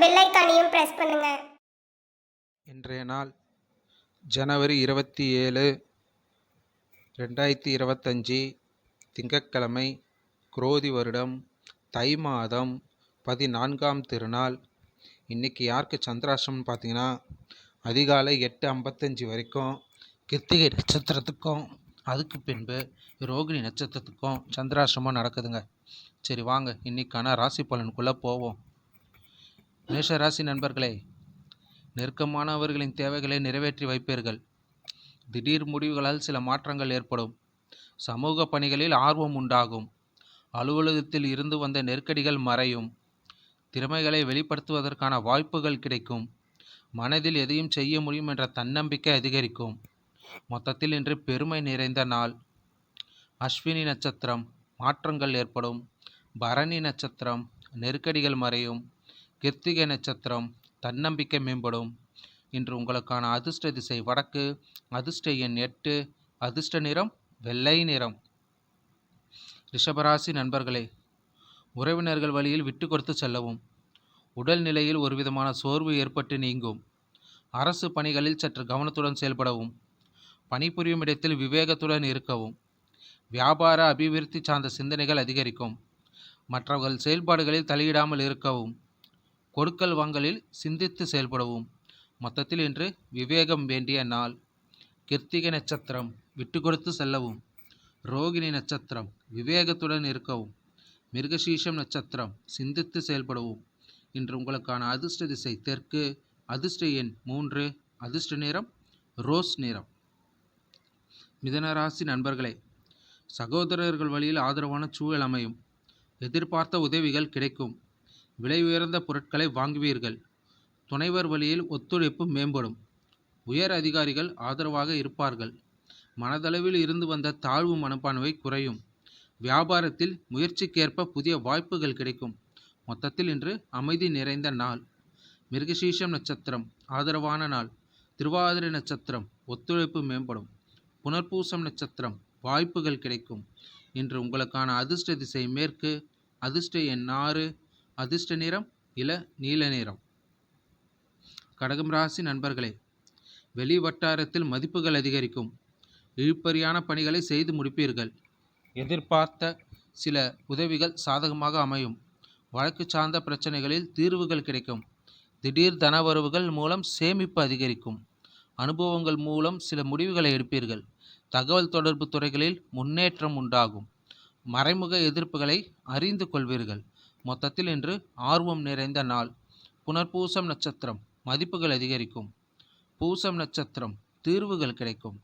Bell ஐக்கானையும் press பண்ணுங்க. இன்றைய நாள் ஜனவரி இருபத்தி ஏழு ரெண்டாயிரத்தி இருபத்தஞ்சி திங்கட்கிழமை குரோதி வருடம் தை மாதம் பதினான்காம் திருநாள். இன்றைக்கி யாருக்கு சந்திராஷ்டமம்னு பார்த்தீங்கன்னா அதிகாலை எட்டு ஐம்பத்தஞ்சு வரைக்கும் கிருத்திகை நட்சத்திரத்துக்கும் அதுக்கு பின்பு ரோகிணி நட்சத்திரத்துக்கும் சந்திராஷ்டமம் நடக்குதுங்க. சரி வாங்க இன்னைக்கான ராசி பலனுக்குள்ளே போவோம். மேஷராசி நண்பர்களே நெருக்கமானவர்களின் தேவைகளை நிறைவேற்றி வைப்பீர்கள். திடீர் முடிவுகளால் சில மாற்றங்கள் ஏற்படும். சமூக பணிகளில் ஆர்வம் உண்டாகும். அலுவலகத்தில் இருந்து வந்த நெருக்கடிகள் மறையும். திறமைகளை வெளிப்படுத்துவதற்கான வாய்ப்புகள் கிடைக்கும். மனதில் எதையும் செய்ய முடியும் என்ற தன்னம்பிக்கை அதிகரிக்கும். மொத்தத்தில் இன்று பெருமை நிறைந்த நாள். அஸ்வினி நட்சத்திரம் மாற்றங்கள் ஏற்படும். பரணி நட்சத்திரம் நெருக்கடிகள் மறையும். கிருத்திகை நட்சத்திரம் தன்னம்பிக்கை மேம்படும் இன்று உங்களுக்கான அதிர்ஷ்ட திசை வடக்கு அதிர்ஷ்ட எண் எட்டு அதிர்ஷ்ட நிறம் வெள்ளை நிறம். ரிஷபராசி நண்பர்களே உறவினர்கள் வழியில் விட்டு கொடுத்து செல்லவும். உடல் நிலையில் ஒரு விதமான சோர்வு ஏற்பட்டு நீங்கும். அரசு பணிகளில் சற்று கவனத்துடன் செயல்படவும். பணிபுரியும் இடத்தில் விவேகத்துடன் இருக்கவும். வியாபார அபிவிருத்தி சார்ந்த சிந்தனைகள் அதிகரிக்கும். மற்றவர்கள் செயல்பாடுகளில் தலையிடாமல் இருக்கவும். கொடுக்கல் வாங்கலில் சிந்தித்து செயல்படவும். மொத்தத்தில் இன்று விவேகம் வேண்டிய நாள். கிருத்திகை நட்சத்திரம் விட்டு கொடுத்து செல்லவும். ரோகிணி நட்சத்திரம் விவேகத்துடன் இருக்கவும். மிருகசீஷம் நட்சத்திரம் சிந்தித்து செயல்படவும். இன்று உங்களுக்கான அதிர்ஷ்ட திசை தெற்கு அதிர்ஷ்ட எண் மூன்று அதிர்ஷ்ட நிறம் ரோஸ் நிறம். மிதனராசி நண்பர்களே சகோதரர்கள் வழியில் ஆதரவான சூழல் அமையும். எதிர்பார்த்த உதவிகள் கிடைக்கும். விலை உயர்ந்த பொருட்களை வாங்குவீர்கள். துணைவர் வழியில் ஒத்துழைப்பு மேம்படும். உயர் அதிகாரிகள் ஆதரவாக இருப்பார்கள். மனதளவில் இருந்து வந்த தாழ்வு மனப்பான்மை குறையும். வியாபாரத்தில் முயற்சிக்கேற்ப புதிய வாய்ப்புகள் கிடைக்கும். மொத்தத்தில் இன்று அமைதி நிறைந்த நாள். மிருகசீஷம் நட்சத்திரம் ஆதரவான நாள். திருவாதிரை நட்சத்திரம் ஒத்துழைப்பு மேம்படும். புனர்பூசம் நட்சத்திரம் வாய்ப்புகள் கிடைக்கும். இன்று உங்களுக்கான அதிர்ஷ்ட திசை மேற்கு அதிர்ஷ்ட எண் ஆறு அதிர்ஷ்ட நிறம் இள நீல நிறம். கடகம் ராசி நண்பர்களே வெளி வட்டாரத்தில் மதிப்புகள் அதிகரிக்கும். இழுப்பறியான பணிகளை செய்து முடிப்பீர்கள். எதிர்பார்த்த சில உதவிகள் சாதகமாக அமையும். வழக்கு சார்ந்த பிரச்சனைகளில் தீர்வுகள் கிடைக்கும். திடீர் தனவரவுகள் மூலம் சேமிப்பு அதிகரிக்கும். அனுபவங்கள் மூலம் சில முடிவுகளை எடுப்பீர்கள். தகவல் தொடர்பு துறைகளில் முன்னேற்றம் உண்டாகும். மறைமுக எதிர்ப்புகளை அறிந்து கொள்வீர்கள். மொத்தத்தில் இன்று ஆர்வம் நிறைந்த நாள். புனர்பூசம் நட்சத்திரம் மதிப்புகள் அதிகரிக்கும். பூசம் நட்சத்திரம் தீர்வுகள் கிடைக்கும்.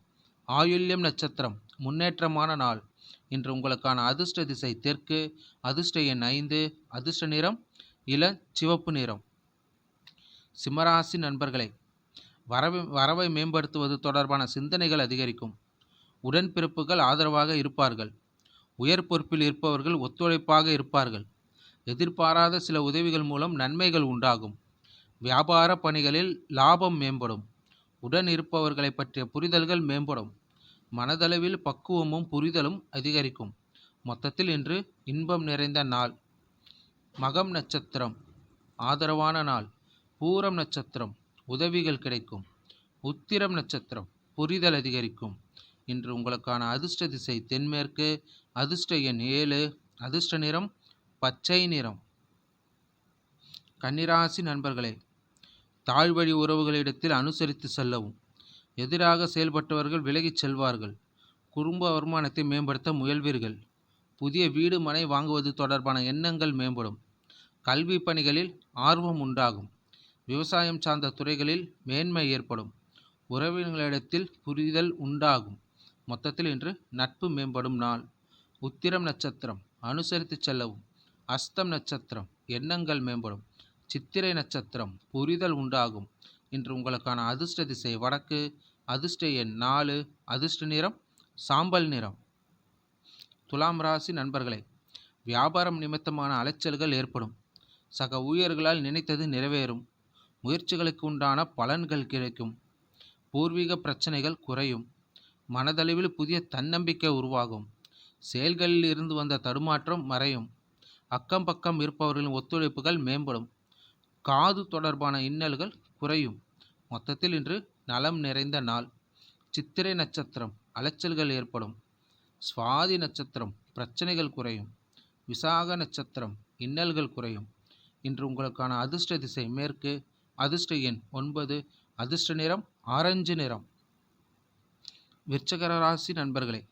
ஆயுள்யம் நட்சத்திரம் முன்னேற்றமான நாள். இன்று உங்களுக்கான அதிர்ஷ்ட திசை தெற்கு அதிர்ஷ்ட எண் ஐந்து அதிர்ஷ்ட நிறம் இள சிவப்பு நிறம். சிம்மராசி நண்பர்களே வரவை வரவை மேம்படுத்துவது தொடர்பான சிந்தனைகள் அதிகரிக்கும். உடன்பிறப்புகள் ஆதரவாக இருப்பார்கள். உயர் பொறுப்பில் இருப்பவர்கள் ஒத்துழைப்பாக இருப்பார்கள். எதிர்பாராத சில உதவிகள் மூலம் நன்மைகள் உண்டாகும். வியாபார பணிகளில் லாபம் மேம்படும். உடன் இருப்பவர்களை பற்றிய புரிதல்கள் மேம்படும். மனதளவில் பக்குவமும் புரிதலும் அதிகரிக்கும். மொத்தத்தில் இன்று இன்பம் நிறைந்த நாள். மகம் நட்சத்திரம். ஆதரவான நாள். பூரம் நட்சத்திரம். உதவிகள் கிடைக்கும். உத்திரம் நட்சத்திரம். புரிதல் அதிகரிக்கும். இன்று உங்களுக்கான அதிர்ஷ்ட திசை தென்மேற்கு அதிர்ஷ்ட எண் ஏழு அதிர்ஷ்ட நிறம் பச்சை நிறம். கன்னிராசி நண்பர்களே தாழ்வழி உறவுகளிடத்தில் அனுசரித்து செல்லவும். எதிராக செயல்பட்டவர்கள் விலகிச் செல்வார்கள். குடும்ப வருமானத்தை மேம்படுத்த முயல்வீர்கள். புதிய வீடு மனை வாங்குவது தொடர்பான எண்ணங்கள் மேம்படும். கல்வி பணிகளில் ஆர்வம் உண்டாகும். விவசாயம் சார்ந்த துறைகளில் மேன்மை ஏற்படும். உறவினர்களிடத்தில் புரிதல் உண்டாகும். மொத்தத்தில் இன்று நட்பு மேம்படும் நாள். உத்திரம் நட்சத்திரம். அனுசரித்து செல்லவும். அஸ்தம் நட்சத்திரம் எண்ணங்கள் மேம்படும். சித்திரை நட்சத்திரம் புரிதல் உண்டாகும். இன்று உங்களுக்கான அதிர்ஷ்ட திசை வடக்கு அதிர்ஷ்ட எண் நாலு அதிர்ஷ்ட நிறம் சாம்பல் நிறம். துலாம் ராசி நண்பர்களே வியாபாரம் நிமித்தமான அலைச்சல்கள் ஏற்படும். சக ஊழியர்களால் நினைத்தது நிறைவேறும். முயற்சிகளுக்கு உண்டான பலன்கள் கிடைக்கும். பூர்வீக பிரச்சனைகள் குறையும். மனதளவில் புதிய தன்னம்பிக்கை உருவாகும். செயல்களில் இருந்து வந்த தடுமாற்றம் மறையும். அக்கம் பக்கம் இருப்பவர்களின் ஒத்துழைப்புகள் மேம்படும். காது தொடர்பான இன்னல்கள் குறையும். மொத்தத்தில் இன்று நலம் நிறைந்த நாள். சித்திரை நட்சத்திரம் அலைச்சல்கள் ஏற்படும். சுவாதி நட்சத்திரம் பிரச்சனைகள் குறையும். விசாக நட்சத்திரம் இன்னல்கள் குறையும். இன்று உங்களுக்கான அதிர்ஷ்ட திசை மேற்கு அதிர்ஷ்ட எண் ஒன்பது அதிர்ஷ்ட நிறம் ஆரஞ்சு நிறம். விற்சகர ராசி நண்பர்களே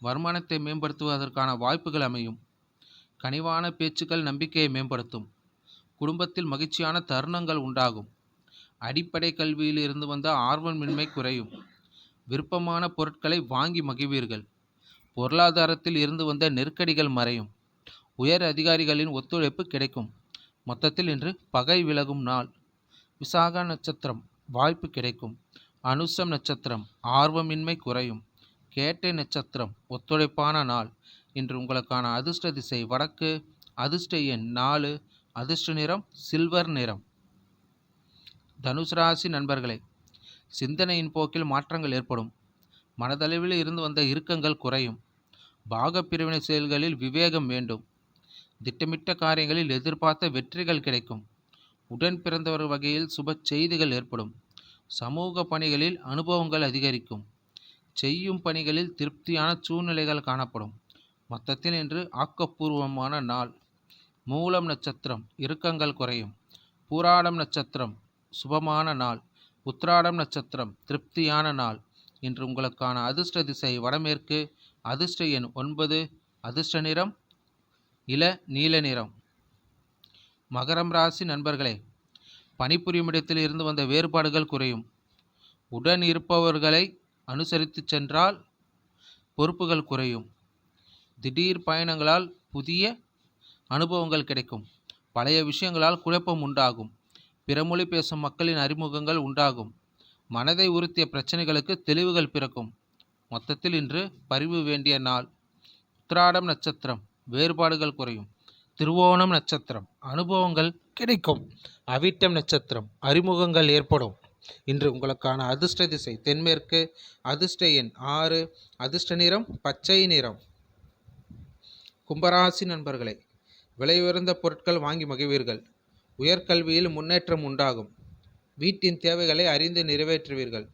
வருமானத்தை மேம்படுத்துவதற்கான வாய்ப்புகள் அமையும். கனிவான பேச்சுக்கள் நம்பிக்கையை மேம்படுத்தும். குடும்பத்தில் மகிழ்ச்சியான தருணங்கள் உண்டாகும். அடிப்படை கல்வியில் இருந்து வந்த ஆர்வமின்மை குறையும். விருப்பமான பொருட்களை வாங்கி மகிழ்வீர்கள். பொருளாதாரத்தில் இருந்து வந்த நெருக்கடிகள் மறையும். உயர் அதிகாரிகளின் ஒத்துழைப்பு கிடைக்கும். மொத்தத்தில் இன்று பகை விலகும் நாள். விசாக நட்சத்திரம் வாய்ப்பு கிடைக்கும். அனுசம் நட்சத்திரம் ஆர்வமின்மை குறையும். கேட்டை நட்சத்திரம் ஒத்துழைப்பான நாள். இன்று உங்களுக்கான அதிர்ஷ்ட திசை வடக்கு அதிர்ஷ்ட எண் நாலு அதிர்ஷ்ட நிறம் சில்வர் நிறம். தனுசு ராசி நண்பர்களே சிந்தனையின் போக்கில் மாற்றங்கள் ஏற்படும். மனதளவில் இருந்து வந்த இறுக்கங்கள் குறையும். பாகப்பிரிவினை செயல்களில் விவேகம் வேண்டும். திட்டமிட்ட காரியங்களில் எதிர்பார்த்த வெற்றிகள் கிடைக்கும். உடன் பிறந்தவர் வகையில் சுப செய்திகள் ஏற்படும். சமூக பணிகளில் அனுபவங்கள் அதிகரிக்கும். செய்யும் பணிகளில் திருப்தியான சூழ்நிலைகள் காணப்படும். மொத்தத்தில் இன்று ஆக்கப்பூர்வமான நாள். மூலம் நட்சத்திரம் இறுக்கங்கள் குறையும். பூராடம் நட்சத்திரம் சுபமான நாள். உத்ராடம் நட்சத்திரம் திருப்தியான நாள். இன்று உங்களுக்கான அதிர்ஷ்ட திசை வடமேற்கு. அதிர்ஷ்ட எண் ஒன்பது அதிர்ஷ்ட நிறம் இள நீல நிறம். மகரம் ராசி நண்பர்களே பணிபுரியும் இடத்தில் இருந்து வந்த வேறுபாடுகள் குறையும். உடன் இருப்பவர்களை அனுசரித்து சென்றால் பொறுப்புகள் குறையும். திடீர் பயணங்களால் புதிய அனுபவங்கள் கிடைக்கும். பழைய விஷயங்களால் குழப்பம் உண்டாகும். பிறமொழி பேசும் மக்களின் அறிமுகங்கள் உண்டாகும். மனதை உறுத்திய பிரச்சனைகளுக்கு தெளிவுகள் பிறக்கும். மொத்தத்தில் இன்று பரிவு வேண்டிய நாள். உத்திராடம் நட்சத்திரம். வேறுபாடுகள் குறையும். திருவோணம் நட்சத்திரம். அனுபவங்கள் கிடைக்கும். அவிட்டம் நட்சத்திரம். அறிமுகங்கள் ஏற்படும். இன்று உங்களுக்கான அதிர்ஷ்ட திசை. தென்மேற்கு அதிர்ஷ்ட எண் ஆறு. அதிர்ஷ்ட நிறம் பச்சை நிறம். கும்பராசி நண்பர்களே விலை உயர்ந்த பொருட்கள் வாங்கி மகிழ்வீர்கள். உயர்கல்வியில் முன்னேற்றம் உண்டாகும். வீட்டின் தேவைகளை அறிந்து நிறைவேற்றுவீர்கள்.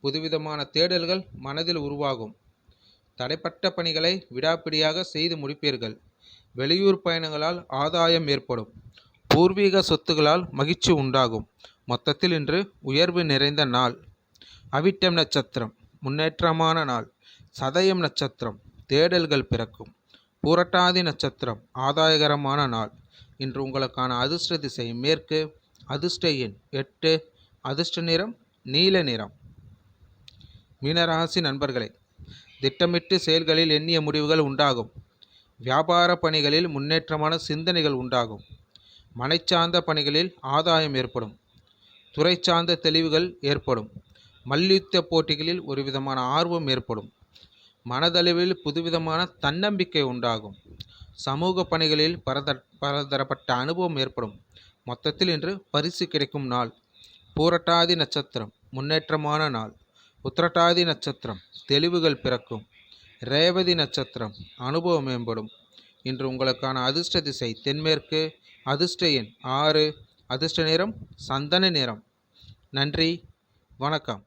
புதுவிதமான தேடல்கள் மனதில் உருவாகும். தடைப்பட்ட பணிகளை விடாப்பிடியாக செய்து முடிப்பீர்கள். வெளியூர் பயணங்களால் ஆதாயம் ஏற்படும். பூர்வீக சொத்துகளால் மகிழ்ச்சி உண்டாகும். மொத்தத்தில் இன்று உயர்வு நிறைந்த நாள். அவிட்டம் நட்சத்திரம் முன்னேற்றமான நாள். சதயம் நட்சத்திரம் தேடல்கள் பிறக்கும். பூரட்டாதி நட்சத்திரம் ஆதாயகரமான நாள். இன்று உங்களுக்கான அதிர்ஷ்ட திசை மேற்கு அதிர்ஷ்ட எண் எட்டு அதிர்ஷ்ட நிறம் நீல நிறம். மீனராசி நண்பர்களே திட்டமிட்டு செயல்களில் எண்ணிய முடிவுகள் உண்டாகும். வியாபார பணிகளில் முன்னேற்றமான சிந்தனைகள் உண்டாகும். மனைச்சார்ந்த பணிகளில் ஆதாயம் ஏற்படும். துறை சார்ந்த தெளிவுகள் ஏற்படும். மல்யுத்த போட்டிகளில் ஒரு விதமான ஆர்வம் ஏற்படும். மனதளவில் புதுவிதமான தன்னம்பிக்கை உண்டாகும். சமூக பணிகளில் பரத பலதரப்பட்ட அனுபவம் ஏற்படும். மொத்தத்தில் இன்று பரிசு கிடைக்கும் நாள். பூரட்டாதி நட்சத்திரம் முன்னேற்றமான நாள். உத்திரட்டாதி நட்சத்திரம் தெளிவுகள் பிறக்கும். ரேவதி நட்சத்திரம் அனுபவம் மேம்படும். இன்று உங்களுக்கான அதிர்ஷ்ட திசை தென்மேற்கு அதிர்ஷ்ட எண் ஆறு அதிர்ஷ்ட நிறம் சந்தன நிறம் நன்றி வணக்கம்.